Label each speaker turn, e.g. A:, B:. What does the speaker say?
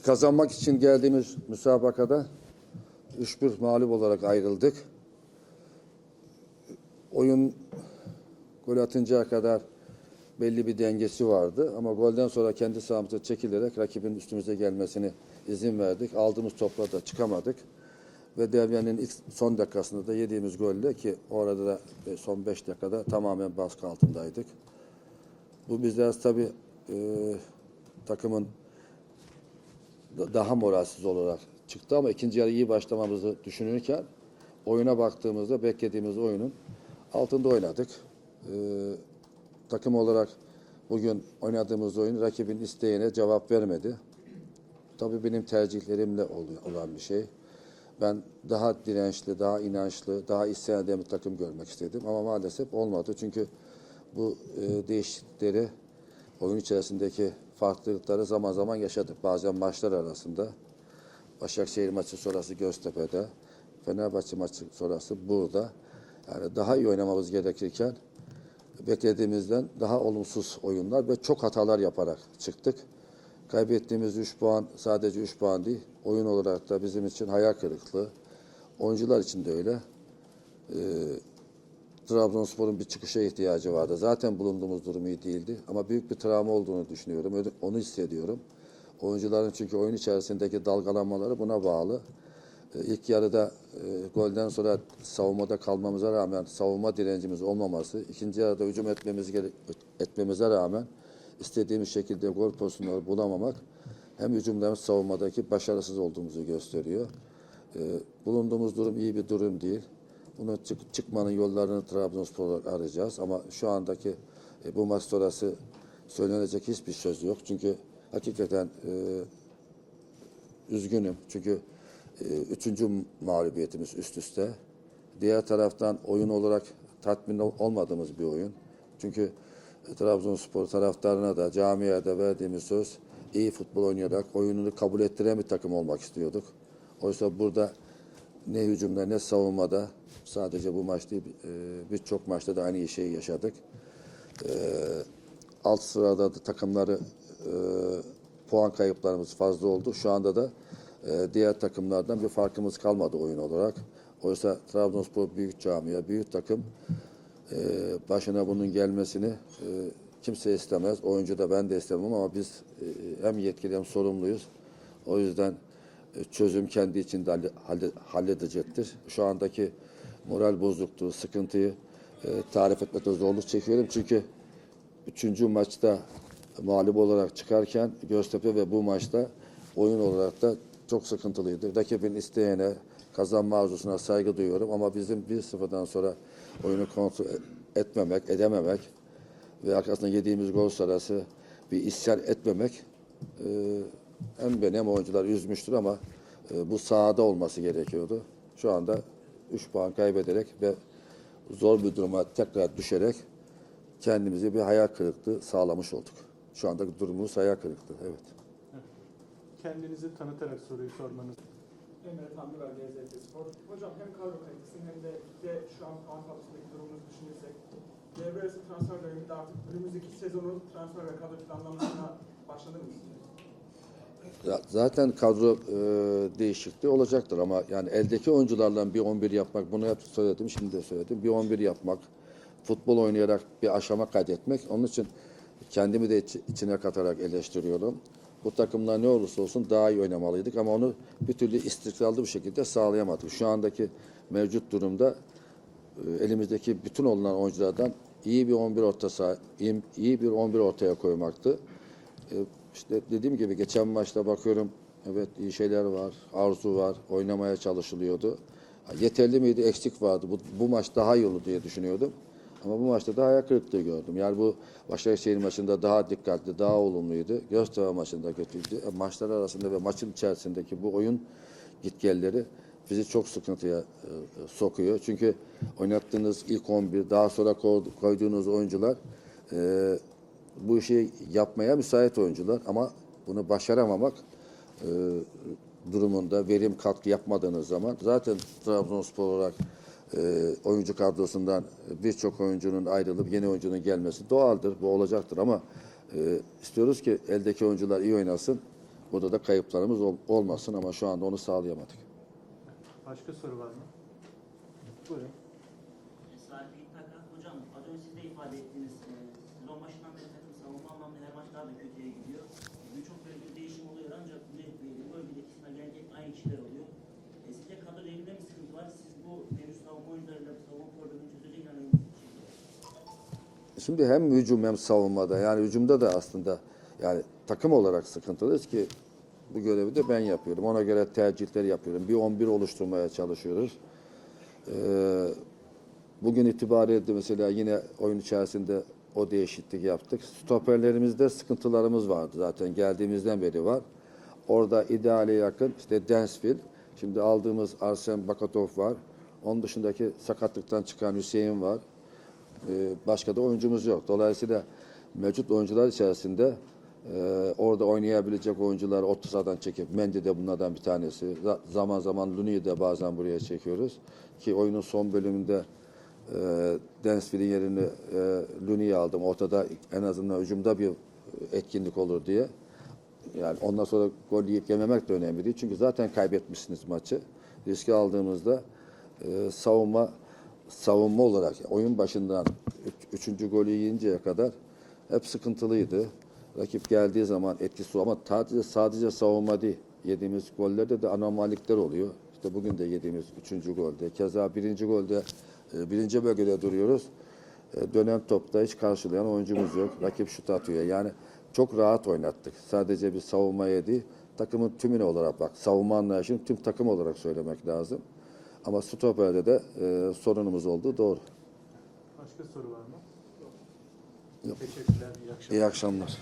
A: Kazanmak için geldiğimiz müsabakada 3-1 mağlup olarak ayrıldık. Oyun gol atıncaya kadar belli bir dengesi vardı ama golden sonra kendi sahamıza çekilerek rakibin üstümüze gelmesini izin verdik. Aldığımız topla da çıkamadık. Ve devrenin ilk son dakikasında da yediğimiz golle ki orada da e, son 5 dakikada tamamen baskı altındaydık. Bu bizler tabii e, takımın daha moralsiz olarak çıktı ama ikinci yarı iyi başlamamızı düşünürken oyuna baktığımızda beklediğimiz oyunun altında oynadık. Ee, takım olarak bugün oynadığımız oyun rakibin isteğine cevap vermedi. Tabii benim tercihlerimle olan bir şey. Ben daha dirençli, daha inançlı, daha isyan eden bir takım görmek istedim ama maalesef olmadı. Çünkü bu e, değişiklikleri oyun içerisindeki farklılıkları zaman zaman yaşadık. Bazen maçlar arasında. Başakşehir maçı sonrası Göztepe'de, Fenerbahçe maçı sonrası burada. Yani daha iyi oynamamız gerekirken beklediğimizden daha olumsuz oyunlar ve çok hatalar yaparak çıktık. Kaybettiğimiz 3 puan sadece 3 puan değil, oyun olarak da bizim için hayal kırıklığı. Oyuncular için de öyle. Trabzonspor'un bir çıkışa ihtiyacı vardı. Zaten bulunduğumuz durum iyi değildi. Ama büyük bir travma olduğunu düşünüyorum. Onu hissediyorum. Oyuncuların çünkü oyun içerisindeki dalgalanmaları buna bağlı. Ee, İlk yarıda e, golden sonra savunmada kalmamıza rağmen savunma direncimiz olmaması, ikinci yarıda hücum etmemiz etmemize rağmen istediğimiz şekilde gol pozisyonları bulamamak hem hücumda hem savunmadaki başarısız olduğumuzu gösteriyor. Ee, bulunduğumuz durum iyi bir durum değil. Bunu çık- çıkmanın yollarını Trabzonspor olarak arayacağız ama şu andaki e, bu maç sonrası söylenecek hiçbir söz yok. Çünkü hakikaten e, üzgünüm. Çünkü e, üçüncü mağlubiyetimiz üst üste. Diğer taraftan oyun olarak tatmin ol- olmadığımız bir oyun. Çünkü e, Trabzonspor taraftarına da camiye de verdiğimiz söz iyi futbol oynayarak oyununu kabul ettiren bir takım olmak istiyorduk. Oysa burada ne hücumda ne savunmada sadece bu maç değil birçok maçta da aynı şeyi yaşadık. E, alt sırada da takımları e, puan kayıplarımız fazla oldu. Şu anda da e, diğer takımlardan bir farkımız kalmadı oyun olarak. Oysa Trabzonspor büyük camia, büyük takım. Başına bunun gelmesini kimse istemez. Oyuncu da ben de istemem ama biz hem yetkili hem sorumluyuz. O yüzden çözüm kendi içinde halle- halle- halledecektir. Şu andaki moral bozukluğu, sıkıntıyı e, tarif etmekte zorluk çekiyorum. Çünkü üçüncü maçta mağlup olarak çıkarken Göztepe ve bu maçta oyun olarak da çok sıkıntılıydı. Rakibin isteğine, kazanma arzusuna saygı duyuyorum ama bizim 1-0'dan sonra oyunu kontrol etmemek, edememek ve arkasında yediğimiz gol sonrası bir isyan etmemek e, hem beni hem oyuncular üzmüştür ama e, bu sahada olması gerekiyordu. Şu anda 3 puan kaybederek ve zor bir duruma tekrar düşerek kendimize bir hayal kırıklığı sağlamış olduk. Şu andaki durumumuz hayal kırıklığı. Evet.
B: Kendinizi tanıtarak soruyu sormanız.
C: Emre Tanrıver GZT Spor. Hocam hem kadro kalitesini hem de ligde şu an puan tablosundaki durumumuzu düşünürsek devre arası transfer döneminde artık önümüzdeki sezonun transfer ve kadro planlamasına başlanır mı sizce?
A: Zaten kadro e, değişikliği olacaktır ama yani eldeki oyuncularla bir 11 yapmak, bunu hep söyledim, şimdi de söyledim. Bir 11 yapmak, futbol oynayarak bir aşama kaydetmek. Onun için kendimi de iç- içine katarak eleştiriyorum. Bu takımlar ne olursa olsun daha iyi oynamalıydık ama onu bir türlü istikrarlı bir şekilde sağlayamadık. Şu andaki mevcut durumda e, elimizdeki bütün olunan oyunculardan iyi bir 11 orta saha, iyi, iyi bir 11 ortaya koymaktı. E, işte dediğim gibi geçen maçta bakıyorum evet iyi şeyler var, arzu var, oynamaya çalışılıyordu. Yeterli miydi? Eksik vardı. Bu, bu maç daha iyi olur diye düşünüyordum. Ama bu maçta daha ayak kırıklığı gördüm. Yani bu Başakşehir maçında daha dikkatli, daha olumluydu. Göztepe maçında kötüydü. E, Maçlar arasında ve maçın içerisindeki bu oyun gitgelleri bizi çok sıkıntıya e, e, sokuyor. Çünkü oynattığınız ilk 11, daha sonra koy- koyduğunuz oyuncular e, bu işi yapmaya müsait oyuncular ama bunu başaramamak e, durumunda verim katkı yapmadığınız zaman zaten Trabzonspor olarak e, oyuncu kadrosundan birçok oyuncunun ayrılıp yeni oyuncunun gelmesi doğaldır. Bu olacaktır ama e, istiyoruz ki eldeki oyuncular iyi oynasın. Burada da kayıplarımız ol- olmasın ama şu anda onu sağlayamadık.
B: Başka soru var mı? Buyurun.
D: Salih Taka, hocam az önce siz de ifade ettiniz. Sezon başından beri takım savunma anlamda her maç daha da kötüye gidiyor. Birçok bölgede değişim oluyor ancak bu bölgedeki genellikle hep aynı kişiler oluyor. E, sizce kadro elinde mi sıkıntı var? Siz bu henüz savunma oyuncularıyla savunma problemini çözecek inanıyor musunuz?
A: Şimdi hem hücum hem savunmada yani hücumda da aslında yani takım olarak sıkıntılıyız ki bu görevi de ben yapıyorum. Ona göre tercihler yapıyorum. Bir 11 oluşturmaya çalışıyoruz. Ee, bugün itibariyle mesela yine oyun içerisinde o değişiklik yaptık. Stoperlerimizde sıkıntılarımız vardı zaten geldiğimizden beri var. Orada ideale yakın işte Densville, şimdi aldığımız Arsen Bakatov var. Onun dışındaki sakatlıktan çıkan Hüseyin var. Ee, başka da oyuncumuz yok. Dolayısıyla mevcut oyuncular içerisinde e, orada oynayabilecek oyuncuları 30 sıradan çekip Mendy de bunlardan bir tanesi. Za- Zaman zaman Luni'yi de bazen buraya çekiyoruz. Ki oyunun son bölümünde e, yerini e, Luni'yi aldım. Ortada en azından hücumda bir etkinlik olur diye. Yani ondan sonra gol yiyip yememek de önemli değil. Çünkü zaten kaybetmişsiniz maçı. Riski aldığımızda e, savunma savunma olarak oyun başından üç- üçüncü golü yiyinceye kadar hep sıkıntılıydı. Rakip geldiği zaman etkisi ama sadece sadece savunma değil. Yediğimiz gollerde de anormallikler oluyor. İşte bugün de yediğimiz üçüncü golde. Keza birinci golde e, birinci bölgede duruyoruz. E, Dönen topta hiç karşılayan oyuncumuz yok. Rakip şut atıyor. Yani çok rahat oynattık. Sadece bir savunmaya değil, takımın tümüne olarak bak. Savunma anlayışını tüm takım olarak söylemek lazım. Ama stoperde de e, sorunumuz olduğu doğru.
B: Başka soru var mı?
A: Yok.
B: Teşekkürler. İyi akşamlar.
A: İyi akşamlar.